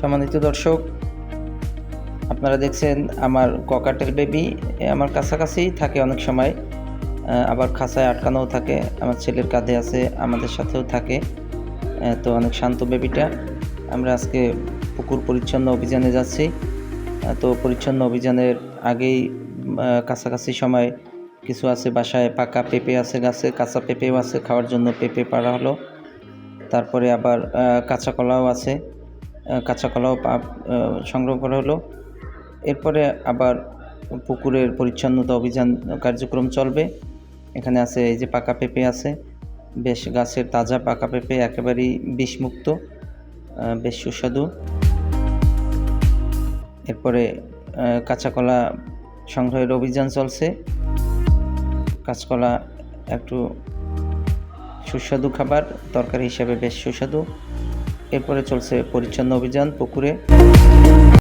সম্মানিত দর্শক, আপনারা দেখছেন আমার ককাটেল বেবি আমার কাছাকাছি থাকে অনেক সময় আবার খাঁচায় আটকানোও থাকে, আমার ছেলের কাঁধে আছে, আমাদের সাথেও থাকে তো অনেক শান্ত বেবিটা আমরা আজকে পুকুর পরিচ্ছন্ন অভিযানে যাচ্ছি তো পরিচ্ছন্ন অভিযানের আগেই কাছাকাছি সময় কিছু আছে বাসায়, পাকা পেঁপে আছে গাছে, কাঁচা পেঁপেও আছে, খাওয়ার জন্য পেঁপে পাড়া হলো। তারপরে আবার কাঁচা কলাও আছে। কাঁচা কলাও সংগ্রহ করা হলো। এরপরে আবার পুকুরের পরিচ্ছন্নতা অভিযান কার্যক্রম চলবে। এখানে আছে এই যে পাকা পেঁপে আছে। বেশ গাছের তাজা পাকা পেঁপে একেবারেই বিষমুক্ত বেশ সুস্বাদু। এরপরে কাঁচা কলা সংগ্রহের অভিযান চলছে। কাঁচকলা একটু সুস্বাদু খাবার, তরকারি হিসাবে বেশ সুস্বাদু। এরপরে চলছে পরিচ্ছন্ন অভিযান পুকুরে।